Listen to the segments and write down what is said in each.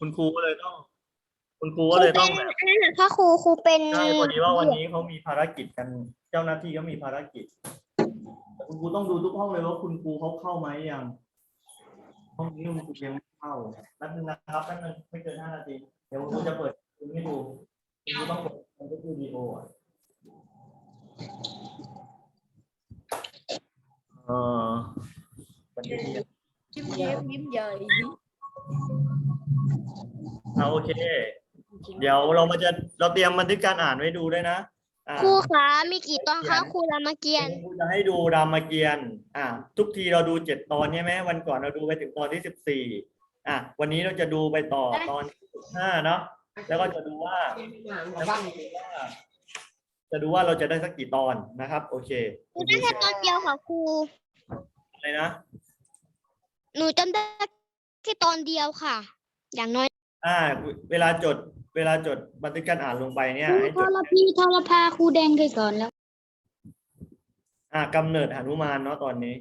คุณครูก็เลยต้อง คุณครูก็เลยต้องแบบอันนั้นถ้าครูครูเป็นใช่พอดีว่าวันนี้เขามีภารกิจกัน เจ้าหน้าที่ก็มีภารกิจแต่คุณครูต้องดูทุกห้องเลยว่าคุณครูเขาเข้าไหมยังห้องนี้คุณครูยังไม่เข้าแป๊บนึงนะครับแป๊บนึงไม่เกินห้านาทีเดี๋ยวคุณครูจะเปิดให้ดูคุณครูต้องเปิดมันก็คือวิดีโออะเออวันนี้ ยิ้มเย้มยิ้มใหญ่ เอาโอเค เดี๋ยวเรามาจะเราเตรียมบันทึกการอ่านไว้ดูด้วยนะอ่าครูคะมีกี่ตอนคะครูรามเกียรติ์ครูจะให้ดูรามเกียรติ์อ่าทุกทีเราดูเจ็ดตอนใช่ไหมวันก่อนเราดูไปถึงตอนที่สิบสี่อะวันนี้เราจะดูไปต่อตอนสิบห้าเนาะแล้วก็จะดูว่าแล้วก็ดูว่าจะดูว่าเราจะได้สักกี่ตอนนะครับ โอเคครูได้แค่ตอนเดียวค่ะครูอะไรนะ หนูจำได้แค่ตอนเดียวค่ะ อย่างน้อยอ่า เวลาจด เวลาจดบันทึกการอ่านลงไปเนี่ยให้ทจดรพีทรพาครูแดงเคยสอนแล้วอ่ากำเนิดหนุมานเนาะตอนนี้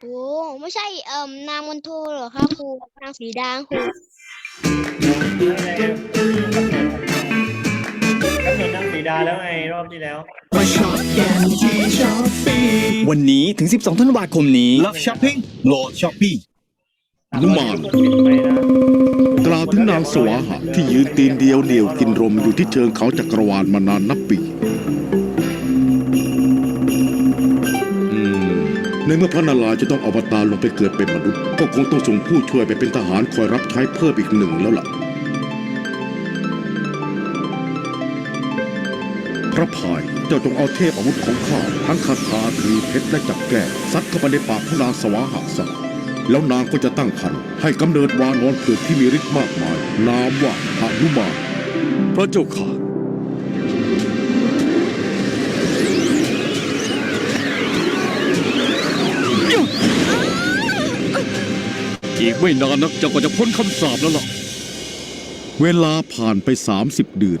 โอ้ไม่ใช่เอ่มนางมณฑลเหรอคะครูนางสีดาครูกำเนิดนางสีดาแล้วไงรอบที่แล้ว มาช็อปกันที่ช้อปปี้วันนี้ถึง 12 ธันวาคมนี้ Love Shopping โหลดช้ อปปี้หนุมานกล่าวถึงนางสวาหะที่ยืนตีนเดียวเหนี่ยวกินรมอยู่ที่เชิงเขาจักรวาลมานานนับปีในเมื่อพระนารายจะต้องอวตารลงไปเกิดเป็นมนุษย์ ก็คงต้องส่งผู้ช่วยไปเป็นทหารคอยรับใช้เพิ่มอีกหนึ่งแล้วล่ะ พระพายเจ้าจงเอาเทพอาวุธของข้าทั้งคาถาตรีเพชรและจับแก้ซัดเข้าไปในปากของนางสวาหะซะ แล้วนางก็จะตั้งครรภ์ให้กำเนิดวานอนเผือกที่มีฤทธิ์มากมาย นามว่าหนุมานพระเจ้าค่ะ อีกไม่นานนักเจ้าก็จะพ้นคำสาปแล้วล่ะ เวลาผ่านไป 30 เดือนน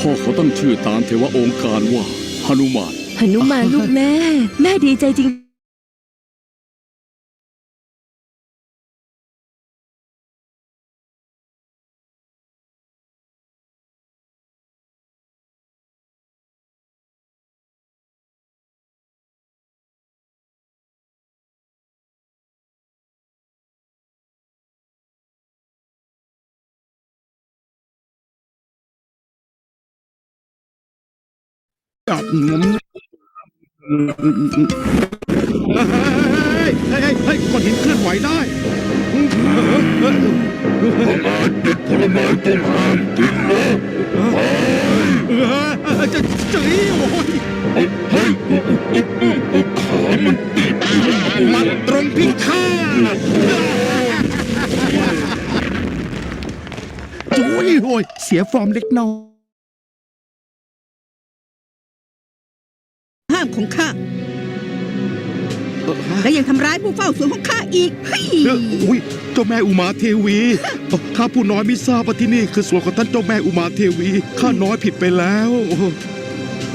พ่อเขาตั้งชื่อตามเทวองค์การว่าหนุมาน หนุมานลูกแม่ แม่ดีใจจริง จับหนุมเฮ้ยเฮ้ยเฮ้ยเฮ้ยก้อนหินเคลื่อนไหวได้จะจะอีโอ้ยมันตรงพิฆาตโอ้ยโอ้ยเสียฟอร์มเล็กน้อย ของข้า และยังทำร้ายผู้เฝ้าสวนของข้าอีกเฮ้ยเอ้ออุ้ยเจ้าแม่อุมาเทวีเอ่อข้าผู้น้อยไม่ทราบว่าที่นี่คือสวนของท่านเจ้าแม่อุมาเทวีข้าน้อยผิดไปแล้ว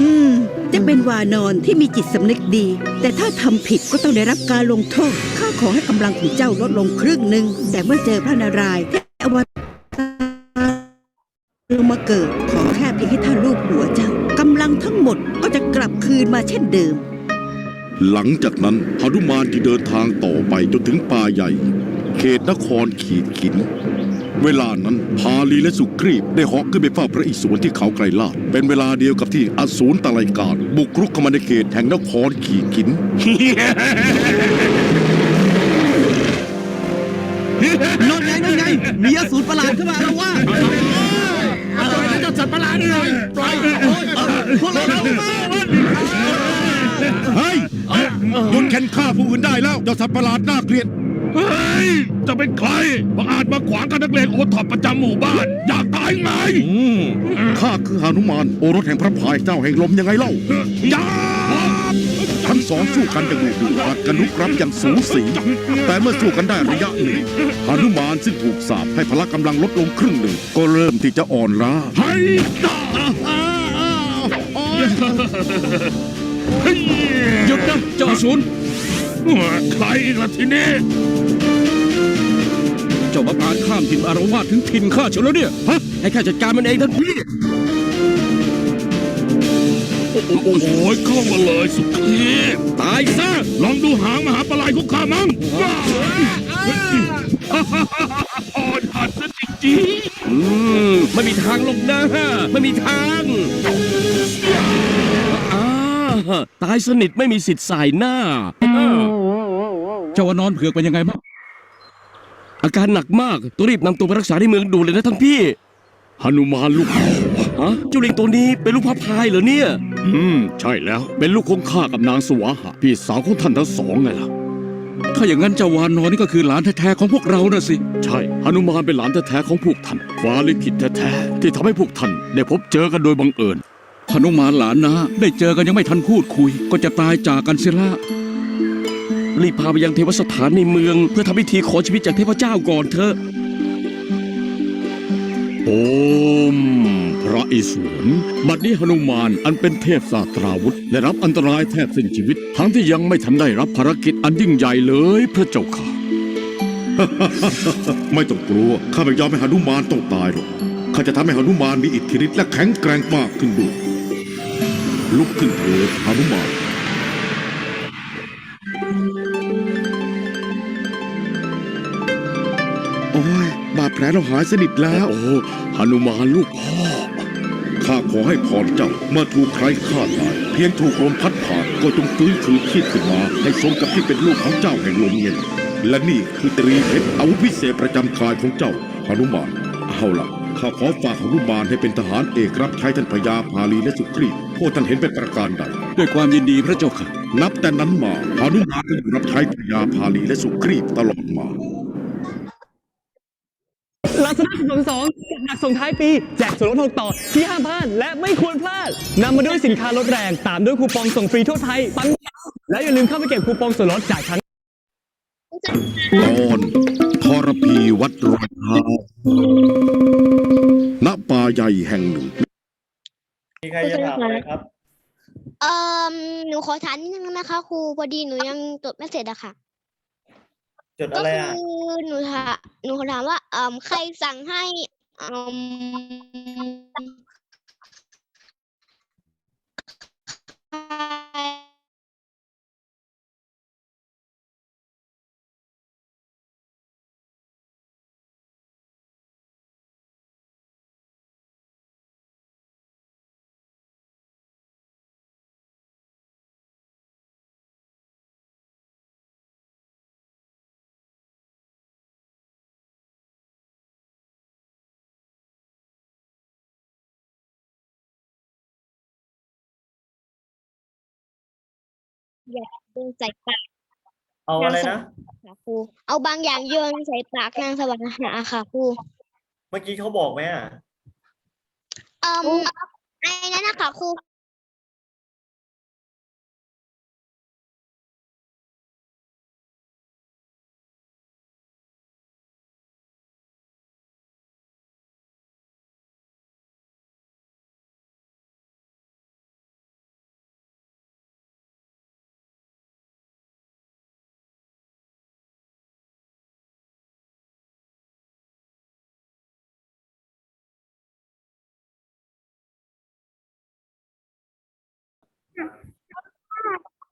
อืมจะเป็นวานอนที่มีจิตสำนึกดี แต่ถ้าทำผิดก็ต้องได้รับการลงโทษ ข้าขอให้กำลังของเจ้าลดลงครึ่งหนึ่ง แต่เมื่อเจอพระนารายณ์ที่อวตารลงมาเกิด ขอแค่เพียงให้ท่านลูบหัวเจ้ากำลังทั้งหมดก็จะกลับ คืนมาเช่นเดิม หลังจากนั้นหนุมานที่เดินทางต่อไปจนถึงป่าใหญ่ เขตนครขีดขิน เวลานั้นพาลีและสุกรีบได้เหาะขึ้นไปเฝ้าพระอิศวรที่เขาไกรลาดเป็นเวลาเดียวกับที่อสูรตะไลกาศบุกรุกเข้ามาในเขตแห่งนครขีดขินนอนไงนอนไงมีอสูรประหลาดขึ้นมาแล้วว่า เฮ้ยหยุดแค้นฆ่าผู้อื่นได้แล้วเจ้าสัตว์ประหลาดน่าเกลียดเฮ้ย จะเป็นใครมาอาจมาขวางกันนักเลงโอท็อปประจำหมู่บ้าน อยากตายไงข้าคือหานุมาน โอรสแห่งพระพายเจ้าแห่งลมยังไงเล่าอย่าทั้ง สองสู้กันอย่างดุเดือดกันลุกรับอย่างสูสี แต่เมื่อสู้กันได้ระยะหนึ่งหานุมานซึ่งถูกสาปให้พละกำลังลดลงครึ่งหนึ่งก็เริ่มที่จะอ่อนล้าให้หยุดนะเจ้าอสูรใครอีกล่ะทีนี้เจ้ามาพานข้ามถิ่นอารวาสถึงถิ่นข้าเฉยแล้วเนี่ยฮะให้ข้าจัดการมันเองท่านพี่ โอ้โหเข้ามาเลยสุขีตายซะลองดูหางมหาปลายของข้ามั้งอ่อนหัดซะจริงๆอืมไม่มีทางลงนะไม่มีทางอ่าตายสนิทไม่มีสิทธิ์สายหน้า เจ้าว่านอนเผือกเป็นยังไงบ้างอาการหนักมากต้องรีบนำตัวไปรักษาที่เมืองด่วนเลยนะท่านพี่หนุมานลูกพ่อฮะ เจ้าลิงตัวนี้เป็นลูกพระพายเหรอเนี่ย อืม ใช่แล้ว เป็นลูกของข้ากับนางสวาหะพี่สาวของท่านทั้งสองไงล่ะ ถ้าอย่างนั้นเจ้าวานอนนี่ก็คือหลานแท้ๆของพวกเราน่ะสิ ใช่หนุมานเป็นหลานแท้ๆของพวกท่านฟ้าลิขิตแท้ๆที่ทำให้พวกท่านได้พบเจอกันโดยบังเอิญพนุมานหลานนะได้เจอกันยังไม่ทันพูดคุย ก็จะตายจากกันเสียละรีบพาไปยังเทวสถานในเมือง เพื่อทำพิธีขอชีวิตจากเทพเจ้าก่อนเถอะ โอม พระอิศวรบัดนี้หนุมานอันเป็นเทพศาสตราวุธ ได้รับอันตรายแทบสิ้นชีวิต ทั้งที่ยังไม่ทันได้รับภารกิจอันยิ่งใหญ่เลยพระเจ้าค่ะ ไม่ต้องกลัว ข้าไม่ยอมให้หนุมานต้องตายหรอก ข้าจะทำให้หนุมานมีอิทธิฤทธิ์และแข็งแกร่งมากขึ้นด้วย ลุกขึ้นเถิดหนุมาน ลเราหายสนิทแล้ว โอ้หนุมานลูกพ่อ ข้าขอให้พรเจ้าเมื่อถูกใครฆ่าตาย เพียงถูกลมพัดผ่านก็จงฟื้นคืนชีพขึ้นมา ให้สมกับที่เป็นลูกของเจ้าแห่งลมเย็น และนี่คือตรีเพชรอาวุธพิเศษประจำกายของเจ้าหนุมาน เอาล่ะข้าขอฝากหนุมานให้เป็นทหารเอกรับใช้ท่านพญาพาลีและสุครีพพวกท่านเห็นเป็นประการใด ด้วยความยินดีพระเจ้าค่ะ นับแต่นั้นมาหนุมานก็อยู่รับใช้พญาพาลีและสุครีพตลอดมา ลาซาด้าสองหนักส่งท้ายปี แจกส่วนลดถูกต่อที่ห้ามพลาดและไม่ควรพลาดนำมาด้วยสินค้าลดแรง ตามด้วยคูปองส่งฟรีทั่วไทยปังและอย่าลืมเข้าไปเก็บคูปองส่วนลดจากชั้นตอนทรพีวัดรอยเท้าณป่าใหญ่แห่งหนึ่ง มีใครจะถามอะไรครับ เอ่อหนูขอถามนิดนึงนะคะ ครูพอดีหนูยังจดไม่เสร็จอะค่ะ จดก็อะไรคือะอหนูถามหนูขอถามว่าเอ่อใครสั่งให้เอ่ มโยนใส่ปากเอาอะไรนะ ค่ะครู เอาบางอย่างโยนใส่ปากนางสวรรค์หาค่ะครูเมื่อกี้เขาบอกไหมอะ เอ่มไอ้นั่นนะคะครู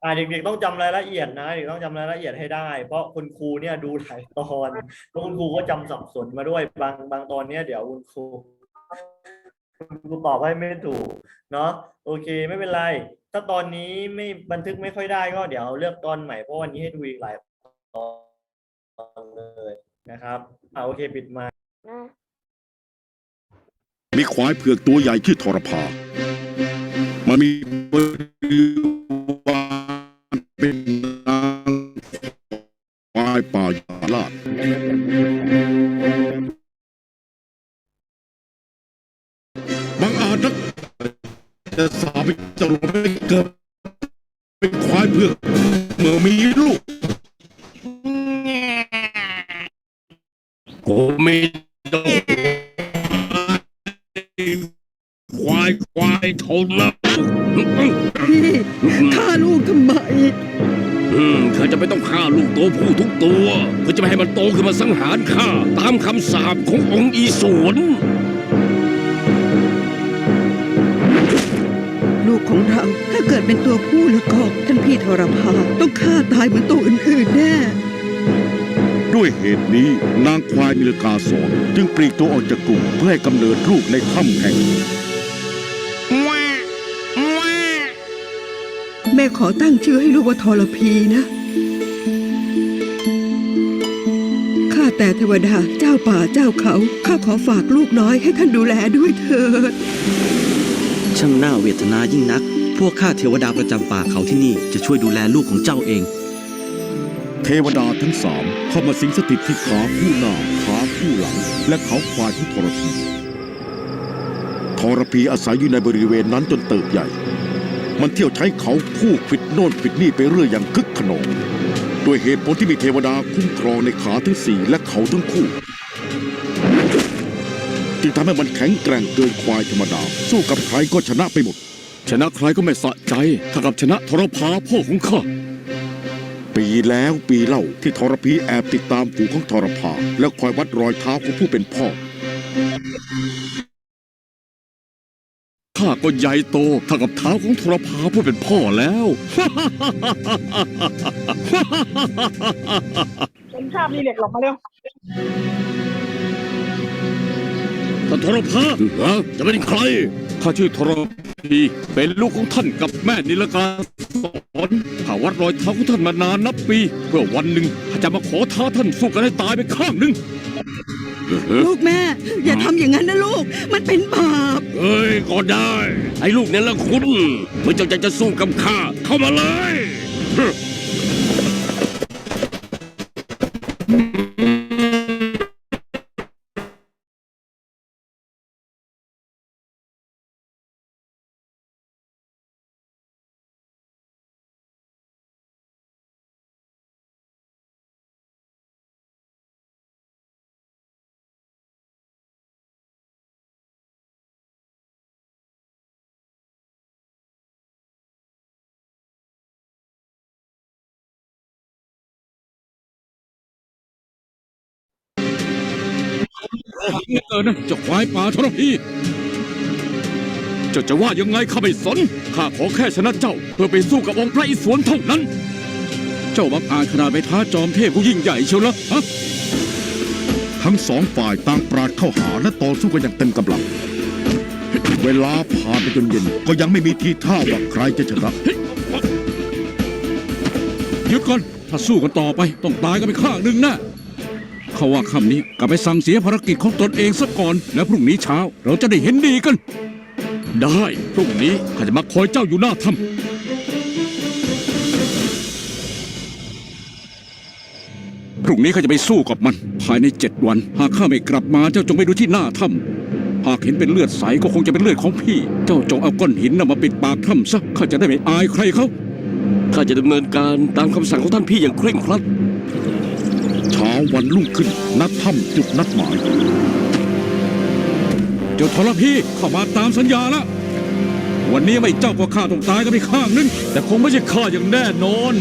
อ่าเด็กๆต้องจำรายละเอียดนะเด็กต้องจำรายละเอียดให้ได้ เพราะคุณครูเนี่ยดูหลายตอนแล้วคุณครูก็จำสับสนมาด้วยบางบางตอนเนี่ยเดี๋ยวคุณครูคุณครูตอบให้ไม่ถูกเนาะโอเคไม่เป็นไร ถ้าตอนนี้ไม่บันทึกไม่ค่อยได้ก็เดี๋ยวเลือกตอนใหม่เพราะวันนี้ให้ดูอีกหลายตอนเลยนะครับอ่าโอเคปิดไมค์มีควายเผือกตัวใหญ่ชื่อทรพา มันมีบริวา ป็นนางควายป่าลาดบางอาจนักจะสาบิจะลงไปเกิดเป็นควายเพื่อเมื่อมีลูกกูไม่ต้องควายควายทนแล้วฆ่าลูกทำไม อืมเธอจะไม่ต้องฆ่าลูกตัวผู้ทุกตัว เพื่อจะไม่ให้มันโตขึ้นมาสังหารข้าตามคำสาปขององค์อีสวนลูกของเราถ้าเกิดเป็นตัวผู้แล้วก็ท่านพี่ทรพาต้องฆ่าตายเหมือนตัวอื่นๆแน่ด้วยเหตุนี้นางควายนิลกาสอนจึงปลีกตัวออกจากกลุ่มเพื่อให้กำเนิดลูกในถ้ำแห่งนี้ ม่ขอตั้งชื่อให้ลูกว่าทรพีนะข้าแต่เทวดาเจ้าป่าเจ้าเขาข้าขอฝากลูกน้อยให้ท่านดูแลด้วยเถิดช่างน่าเวทนายิ่งนัก พวกข้าเทวดาประจำป่าเขาที่นี่จะช่วยดูแลลูกของเจ้าเอง เทวดาทั้งสามเข้ามาสิงสถิตที่ขาคู่หน้าขาคู่หลัง และเขาควายของทรพีทรพีอาศัยอยู่ในบริเวณนั้นจนเติบใหญ่ มันเที่ยวใช้เขาคู่ขิดโน่นขิดนี่ไปเรื่อยอย่างคึกขนองด้วยเหตุผลที่มีเทวดาคุ้มครองในขาทั้งสี่และเขาทั้งคู่ จึงทำให้มันแข็งแกร่งเกินควายธรรมดา สู้กับใครก็ชนะไปหมด ชนะใครก็ไม่สะใจถ้ากับชนะทรพาพ่อของข้าปีแล้วปีเล่าที่ทรพีแอบติดตามฝูงของทรพา แล้วคอยวัดรอยเท้าของผู้เป็นพ่อ ข้าก็ใหญ่โตเท่ากับเท้าของทรพาผู้เป็นพ่อแล้ว เป็นภาพรีเล็กหลอกมาเร็วท่านทรพาฮะจะเป็นใคร ข้าชื่อทรพีเป็นลูกของท่านกับแม่นิลกาสอนข้าวัดรอยเท้าของท่านมานานนับปี เพื่อวันหนึ่งข้าจะมาขอท้าท่านสู้กันให้ตายไปข้างหนึ่ง ลูกแม่ อย่าทำอย่างนั้นนะลูก มันเป็นบาป เอ้ยก็ได้ ไอ้ลูกเนี่ยละคุณ เมื่อเจ้าอยากจะสู้กับข้าเข้ามาเลย เออนะเจ้าควายป่าทรพีเจ้าจะว่ายังไงข้าไม่สนข้าขอแค่ชนะเจ้า เพื่อไปสู้กับองค์พระอิศวรเท่านั้น เจ้าบังอาจขนาดไปท้าจอมเทพผู้ยิ่งใหญ่เชียวละฮะทั้งสองฝ่ายต่างปราดเข้าหาและต่อสู้กันอย่างเต็มกำลัง เวลาผ่านไปจนเย็นก็ยังไม่มีทีท่าว่าใครจะชนะ หยุดก่อนถ้าสู้กันต่อไป ต้องตายกันไปข้างหนึ่งแนะ เขาว่าคำนี้กลับไปสั่งเสียภารกิจของตนเองซะก่อน แล้วพรุ่งนี้เช้าเราจะได้เห็นดีกัน ได้ พรุ่งนี้ข้าจะมาคอยเจ้าอยู่หน้าถ้ำพรุ่งนี้ข้าจะไปสู้กับมัน ภายในเจ็ดวัน หากข้าไม่กลับมาเจ้าจงไปดูที่หน้าถ้ำหากเห็นเป็นเลือดใสก็คงจะเป็นเลือดของพี่ เจ้าจงเอาก้อนหินน่ะมาปิดปากถ้ำซะข้าจะได้ไม่อายใครเขาข้าจะดำเนินการตามคำสั่งของท่านพี่อย่างเคร่งครัด วันรุ่งขึ้นนัดถ้ำจุดนัดหมาย เจ้าทรพีเข้ามาตามสัญญาแล้ว วันนี้ไม่เจ้าก็ข้าต้องตายกันไปข้างนึง แต่คงไม่ใช่ข้าอย่างแน่นอน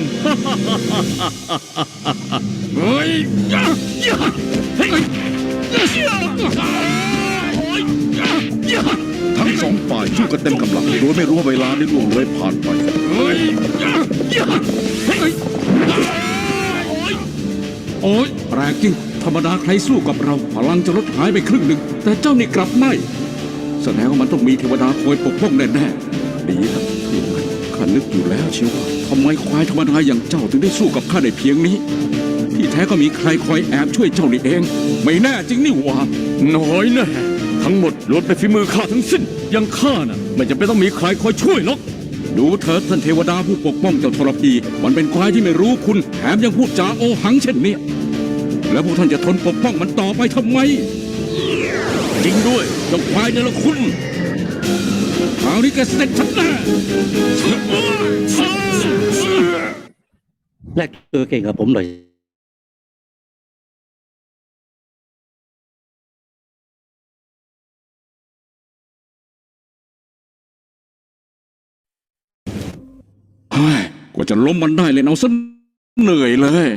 เฮ้ยยะยะเฮ้ยยะยะโอ้ยยะยะทั้งสองฝ่ายสู้กันเต็มกำลังโดยไม่รู้ว่าเวลาได้ล่วงเลยผ่านไป โอ้ยแปลกจริงธรรมดาใครสู้กับเราพลังจะลดหายไปครึ่งหนึ่ง แต่เจ้านี่กลับไม่ แสดงว่ามันต้องมีเทวดาคอยปกป้องแน่ๆดีครับทีมงานข้านึกอยู่แล้วเชียวว่าทำไมควายธรรมดาอย่างเจ้าถึงได้สู้กับข้าได้เพียงนี้ ที่แท้ก็มีใครคอยแอบช่วยเจ้านี่เอง ไม่แน่จริงนี่หว่าน้อยแน่ทั้งหมดล้วนเป็นฝีมือข้าทั้งสิ้นอยังข้าน่ะไม่จำเป็นต้องมีใครคอยช่วยหรอก ดูเถิดท่านเทวดาผู้ปกป้องเจ้าทรพีมันเป็นควายที่ไม่รู้คุณแถมยังพูดจาโอหังเช่นนี้ แล้วพวกท่านจะทนปกป้องมันต่อไปทำไม จริงด้วยเจ้าควายเนี่ละคุณคราวนี้แกเสร็จฉันแน่แลกเออเก่งกับผมหน่อย จะล้มมันได้เลยเอาซะเหนื่อยเลย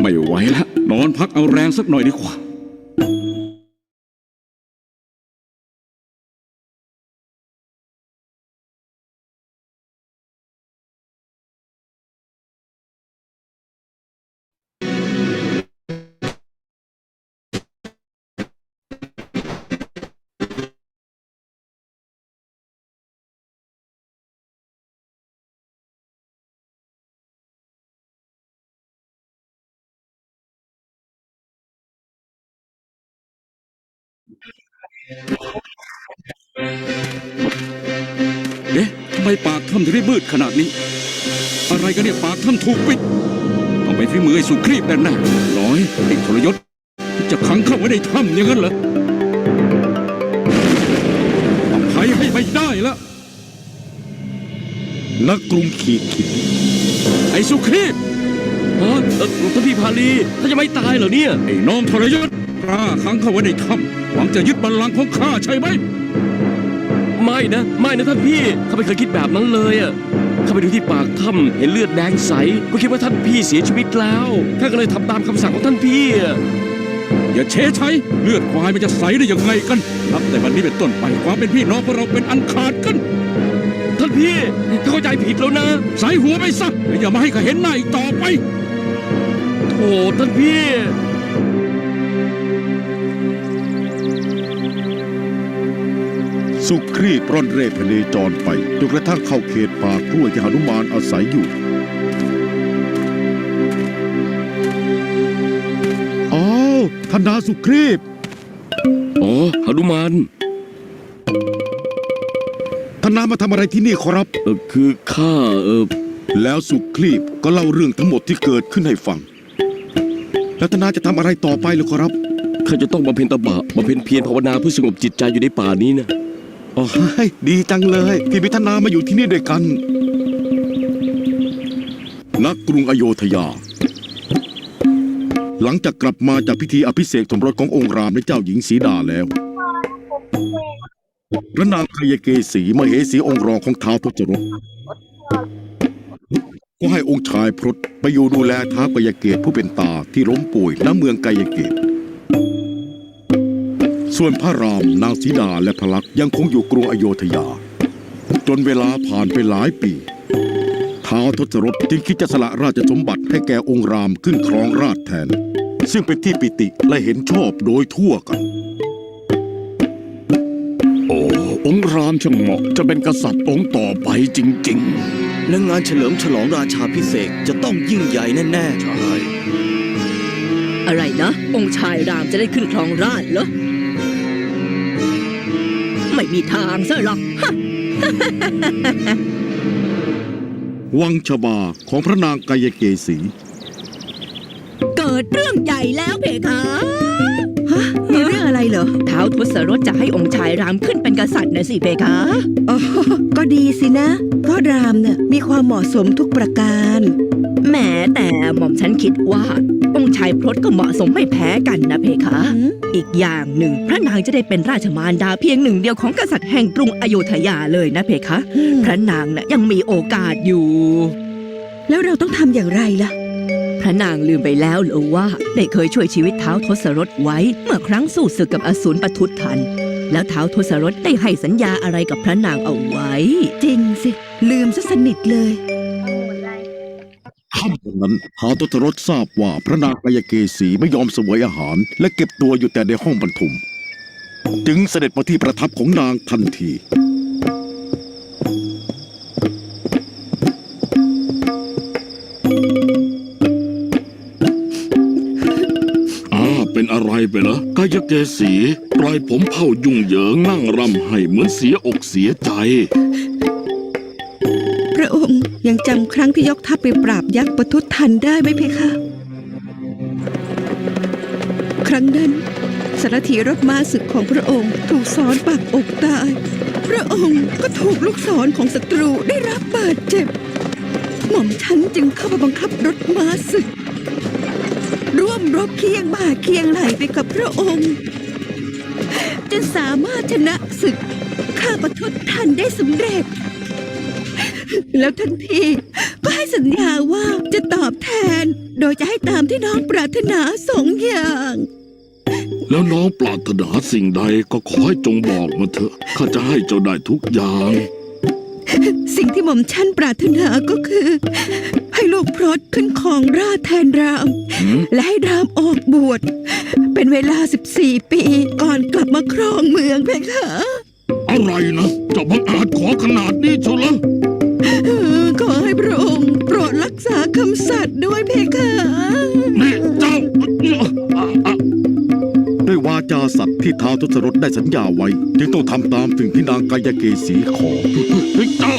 ไม่ไหวแล้วนอนพักเอาแรงสักหน่อยดีกว่า เอ๊ะทำไมปากถ้ำถึงได้มืดขนาดนี้ อะไรกันเนี่ยปากถ้ำถูกปิดต้องไปฝีมือไอ้สุครีบแน่ๆน้อยไอ้ทรยศจะขังเข้าไว้ในถ้ำอย่างนั้นเหรออภัยให้ไม่ได้แล้วนักกรุงขีดขินไอ้สุครีบฮะเอ่อท่านพี่พาลีท่านจะไม่ตายเหรอเนี่ย ไอ้น้องทรยศกล้าขังเข้าไว้ในถ้ำ หวังจะยึดบัลลังก์ของข้าใช่ไหม ไม่นะ ไม่นะท่านพี่ข้าไม่เคยคิดแบบนั้นเลยอะข้าไปดูที่ปากถ้ำเห็นเลือดแดงใส ก็คิดว่าท่านพี่เสียชีวิตแล้วข้าก็เลยทำตามคำสั่งของท่านพี่อะอย่าเชใช้เลือดควายมันจะใสได้ยังไงกันนับแต่วันนี้เป็นต้นไปความเป็นพี่น้องของเราเป็นอันขาดกัน ท่านพี่ข้าเข้าใจผิดแล้วนะใส่หัวไปซะและอย่ามาให้ข้าเห็นหน้าอีกต่อไปโถท่านพี่ สุครีปร่อนเร่พเนจรไปจนกระทั่งเข้าเขตป่ากล้วยที่หนุมานอาศัยอยู่อ้าวท่านนาสุครีปอ๋อหนุมานท่านนามาทำอะไรที่นี่ขอรับเออคือข้าเออแล้วสุครีปก็เล่าเรื่องทั้งหมดที่เกิดขึ้นให้ฟัง แล้วท่านนาจะทำอะไรต่อไปหรือขอรับ ข้าจะต้องบำเพ็ญตบะบำเพ็ญเพียรภาวนาเพื่อสงบจิตใจอยู่ในป่านี้นะ อ๋อดีจังเลย ที่มีท่านามาอยู่ที่นี่ด้วยกัน นักกรุงอโยธยา หลังจากกลับมาจากพิธีอภิเษกสมรสขององค์รามและเจ้าหญิงสีดาแล้วพระนางคายเกสีมเหสีองค์รองของท้าวทศรถก็ให้องค์ชายพรตไปอยู่ดูแลท้าวกายเกตผู้เป็นตาที่ล้มป่วยณเมืองกายเกต ส่วนพระรามนางสีดาและพระลักษมณ์ยังคงอยู่กรุงอโยธยา จนเวลาผ่านไปหลายปีท้าวทศรถจึงคิดจะสละราชสมบัติให้แก่องค์รามขึ้นครองราชย์แทน ซึ่งเป็นที่ปิติและเห็นชอบโดยทั่วกัน โอ้องค์รามช่างเหมาะจะเป็นกษัตริย์องค์ต่อไปจริงและงานเฉลิมฉลองราชาพิเศษกจะต้องยิ่งใหญ่แน่ๆใช่อะไรนะ องค์ชายรามจะได้ขึ้นครองราชย์เหรอไม่มีทางซะหรอกฮะวังชบาของพระนางกายเกษี เกิดเรื่องใหญ่แล้วเพคะฮะ มีเรื่องอะไรเหรอเท้าวทศรถจะให้องค์ชายรามขึ้นเป็นกษัตริย์นะสิเพคะ อ๋อก็ดีสินะ เพราะรามเนี่ยมีความเหมาะสมทุกประการแหมแต่หม่อมฉันคิดว่า องค์ชายพรตก็เหมาะสมไม่แพ้กันนะเพคะหืมอีกอย่างหนึ่ง พระนางจะได้เป็นราชมารดาเพียงหนึ่งเดียวของกษัตริย์แห่งกรุงอโยธยาเลยนะเพคะ พระนางน่ะยังมีโอกาสอยู่ แล้วเราต้องทำอย่างไรล่ะพ ระนางลืมไปแล้วเหรือว่า ได้เคยช่วยชีวิตเท้าวทศรถไว้ เมื่อครั้งสู้ศึกกับอสูรปทุทธัน แล้วเท้าวทศรถได้ให้สัญญาอะไรกับพระนางเอาไว้ จริงสิ ลืมซะสนิทเลย ค่ำวันนั้นท้าวทศรถทราบว่าพระนางกายเกษีไม่ยอมเสวยอาหาร และเก็บตัวอยู่แต่ในห้องบรรทุม จึงเสด็จมาที่ประทับของนางทันที ไปเหรอกายเกษีปล่อยผมเผ่ายุ่งเหยิงนั่งรำให้เหมือนเสียอกเสียใจ พระองค์ยังจำครั้งที่ยกทัพไปปราบยักษ์ปทุทันได้ไหมเพคะ ครั้งนั้นสารถีรถม้าศึกของพระองค์ถูกสอนปักอกตาย พระองค์ก็ถูกลูกศรของศัตรูได้รับบาดเจ็บ หม่อมฉันจึงเข้ามาบังคับรถม้าศึก รบเคียงบ่าเคียงไหลไปกับพระองค์จนสามารถชนะศึกข้าประทดทันได้สำเร็จ แล้วทันทีก็ให้สัญญาว่าจะตอบแทน โดยจะให้ตามที่น้องปรารถนาสองอย่าง แล้วน้องปรารถนาสิ่งใดก็ขอให้จงบอกมาเถอะข้าจะให้เจ้าได้ทุกอย่าง หม่อมฉันปรารถนาก็คือ ให้ลูกพรตขึ้นของราชย์แทนรามหืมและให้รามออกบวช เป็นเวลา 14 ปีก่อนกลับมาครองเมืองเพคะอะไรนะเจ้าบังอาจขอขนาดนี้เชียวเหรอเออขอให้พระองค์โปรดรักษาคำสัตย์ด้วยเพคะ สัตว์ที่ท้าวทศรถได้สัญญาไว้ จึงต้องทำตามสิ่งที่นางกายเกศีขอ เจ้า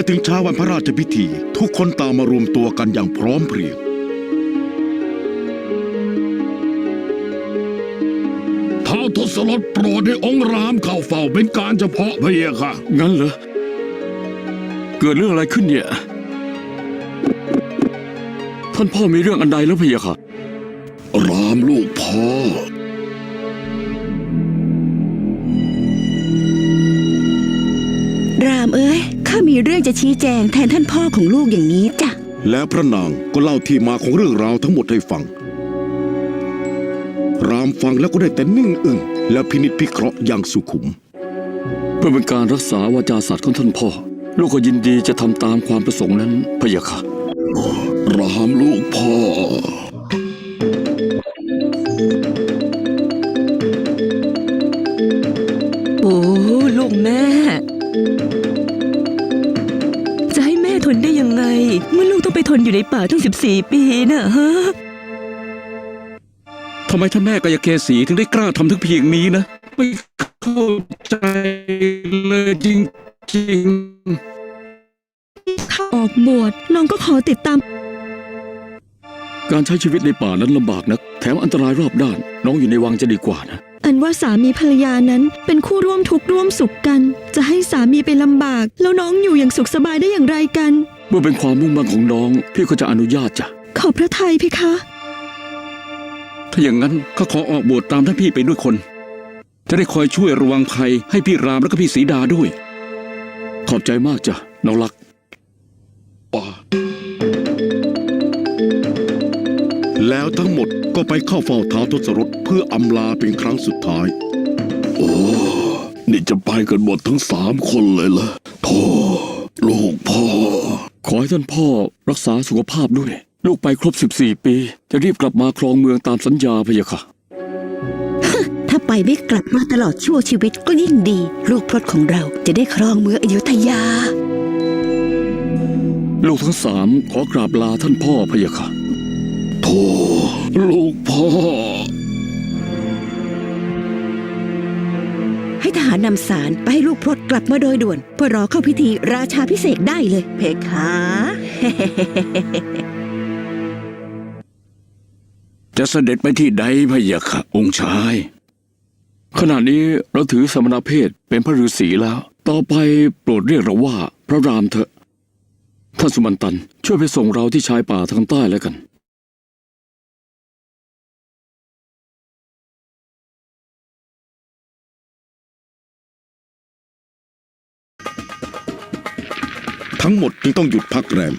มื่อถึงเช้าวันพระราชพิธี ทุกคนตามมารวมตัวกันอย่างพร้อมเพรียง ท้าวทศรถโปรดให้องค์รามเข้าเฝ้าเป็นการเฉพาะพระเยาค่ะ งั้นเหรอ เกิดเรื่องอะไรขึ้นเนี่ย ท่านพ่อมีเรื่องอันใดแล้วพี่อะค่ะ รามลูกพ่อ รามเอ้ย ข้ามีเรื่องจะชี้แจงแทนท่านพ่อของลูกอย่างนี้จ้ะ แล้วพระนางก็เล่าที่มาของเรื่องราวทั้งหมดให้ฟัง รามฟังแล้วก็ได้แต่นิ่งอึ้งและพินิจพิเคราะห์อย่างสุขุม เพื่อเป็นการรักษาวาจาสัตว์ของท่านพ่อ ลูกก็ยินดีจะทำตามความประสงค์นั้นพะยะค่ะ รามลูกพ่อ ทนอยู่ในป่าตั้ง 14 ปีน่ะฮะ ทำไมท่านแม่กายเกษีถึงได้กล้าทำถึงเพียงนี้นะ ไม่เข้าใจเลยจริงๆถ้าออกบวชน้องก็ขอติดตามการใช้ชีวิตในป่านั้นลำบากนัก แถมอันตรายรอบด้าน น้องอยู่ในวังจะดีกว่านะ อันว่าสามีภรรยานั้นเป็นคู่ร่วมทุกข์ร่วมสุขกัน จะให้สามีไปลำบาก แล้วน้องอยู่อย่างสุขสบายได้อย่างไรกัน เมื่อเป็นความมุ่งมั่นของน้อง พี่ก็จะอนุญาตจ้ะ ขอบพระทัยเพคะ ถ้าอย่างนั้นก็ขอออกบวชตามท่านพี่ไปด้วยคน จะได้คอยช่วยระวังภัยให้พี่รามและก็พี่สีดาด้วย ขอบใจมากจ้ะน้องรักป่าแล้วทั้งหมดก็ไปเข้าเฝ้าท้าวทศรถเพื่ออำลาเป็นครั้งสุดท้าย โอ้ นี่จะไปกันหมดทั้งสามคนเลยเหรอโธ่ลูกพ่อขอ ให้ท่านพ่อรักษาสุขภาพด้วย ลูกไปครบ 14 ปี จะรีบกลับมาครองเมืองตามสัญญาพะยะค่ะ ถ้าไปไม่กลับมาตลอดชั่วชีวิตก็ยิ่งดี ลูกพรตของเราจะได้ครองเมืองอยุธยา ลูกทั้งสามขอกราบลาท่านพ่อพะยะค่ะโธ่ลูกพ่อ ให้ทหารนำสารไปให้ลูกพรตกลับมาโดยด่วน เพื่อรอเข้าพิธีราชาพิเศษได้เลย เพคะ จะเสด็จไปที่ใดพะยะค่ะองค์ชาย ขณะนี้เราถือสมณเพศเป็นพระฤาษีแล้ว ต่อไปโปรดเรียกเราว่าพระรามเถอะ ท่านสุมันตัน ช่วยไปส่งเราที่ชายป่าทางใต้แล้วกัน ทั้งหมดจึงต้องหยุดพักแรม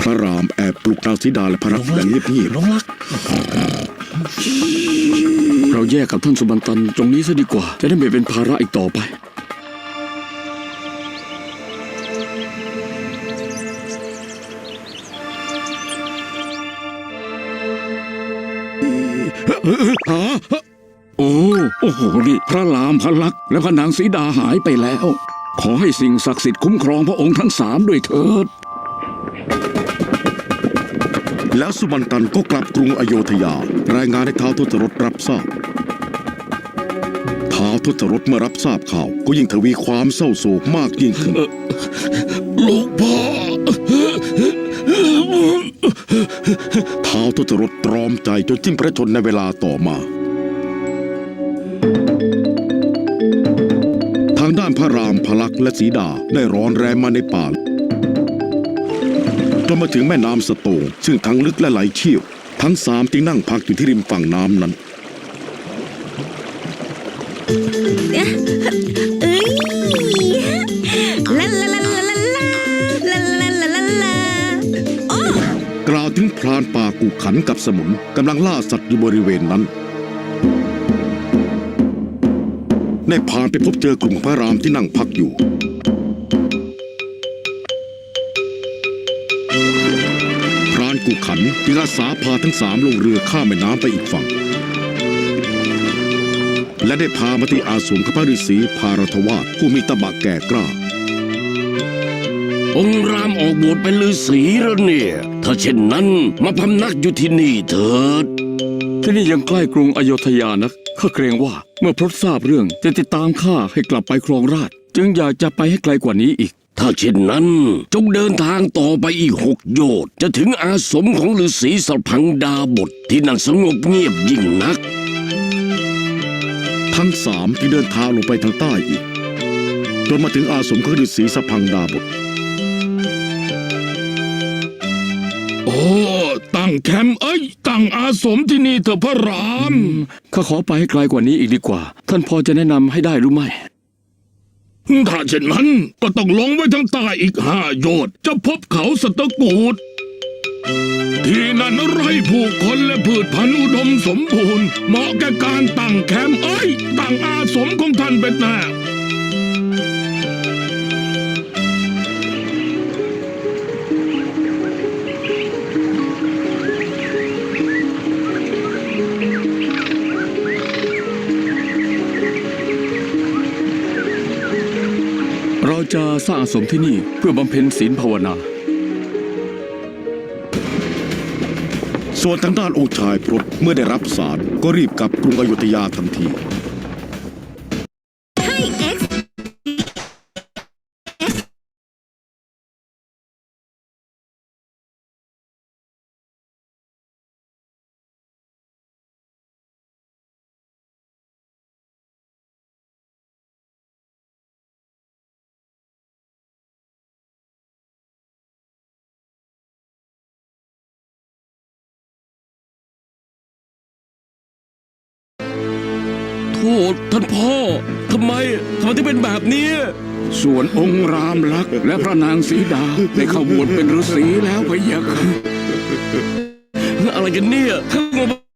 พระรามแอบปลุกนางสีดาและพระรักอย่างเงียบน้องรัก เราแยกกับท่านสุบันตันตรงนี้ซะดีกว่า จะได้ไม่เป็นภาระอีกต่อไป โอ้โหนี่พระรามพระลักษณ์และพระนางสีดาหายไปแล้ว ขอให้สิ่งศักดิ์สิทธิ์คุ้มครองพระองค์ทั้งสามด้วยเถิด แล้วสุมันตันก็กลับกรุงอโยธยา รายงานให้ท้าวทศรถรับทราบท้าวทศรถเมื่อรับทราบข่าว ก็ยิ่งทวีความเศร้าโศกมากยิ่งขึ้นลูกพ่อท้าวทศรถตรอมใจจนสิ้นพระชนม์ในเวลาต่อมา กษณ์และสีดาได้ร้อนแรงมาในป่าจนมาถึงแม่น้ำสะโตงซึ่งทั้งลึกและไหลเชี่ยว ทั้งสามจึงนั่งพักอยู่ที่ริมฝั่งน้ำนั้นเอ้ยลาลาลาลาลาลาลาลาลาลาลากล่าวถึงพรานป่ากุขันกับสมุนกำลังล่าสัตว์อยู่บริเวณนั้น ได้พานไปพบเจอกลุ่มพระรามที่นั่งพักอยู่ พรานกุขันจึงอาสาพาทั้งสามลงเรือข้ามแม่น้ำไปอีกฝั่ง และได้พามาที่อาสมของพระฤาษีพารทวาสผู้มีตบะแก่กล้า องค์รามออกบวชเป็นฤาษีแล้วเนี่ย ถ้าเช่นนั้นมาพำนักอยู่ที่นี่เถิด ที่นี่ยังใกล้กรุงอโยธยานัก ข้าเกรงว่าเมื่อพรตทราบเรื่องจะติดตามข้าให้กลับไปครองราชย์จึงอยากจะไปให้ไกลกว่านี้อีก ถ้าเช่นนั้น จงเดินทางต่อไปอีกหกโยชน์จะถึงอาสมของฤาษีสัพพังดาบทที่นั่นสงบเงียบยิ่งนัก ทั้งสามที่เดินทางลงไปทางใต้อีกจนมาถึงอาสมของฤาษีสะพังดาบทโอ้ตั้ง แคมป์เอ้ยตั้งอาสมที่นี่เถอะพระราม ข้าขอไปให้ไกลกว่านี้อีกดีกว่า ท่านพอจะแนะนำให้ได้หรือไม่ ถ้าเช่นนั้นก็ต้องลงไว้ทางใต้อีกห้าโยชน์จะพบเขาสตกูด ที่นั่นไร่ผู้คนและพืชพันธุ์อุดมสมบูรณ์ เหมาะแก่การตั้งแคมป์เอ้ยตั้งอาสมของท่านเป็นแน่ สร้างอาสมที่นี่เพื่อบำเพ็ญศีลภาวนา ส่วนทางด้านองค์ชายพรตเมื่อได้รับสารก็รีบกลับกรุงอยุธยาทันที โทษท่านพ่อทำไมทำไมถึงเป็นแบบนี้ ส่วนองค์รามลักษณ์และพระนางสีดาได้เข้าบวชเป็นฤาษีแล้วพะยะค่ะอะไรกันเนี่ยข้างบน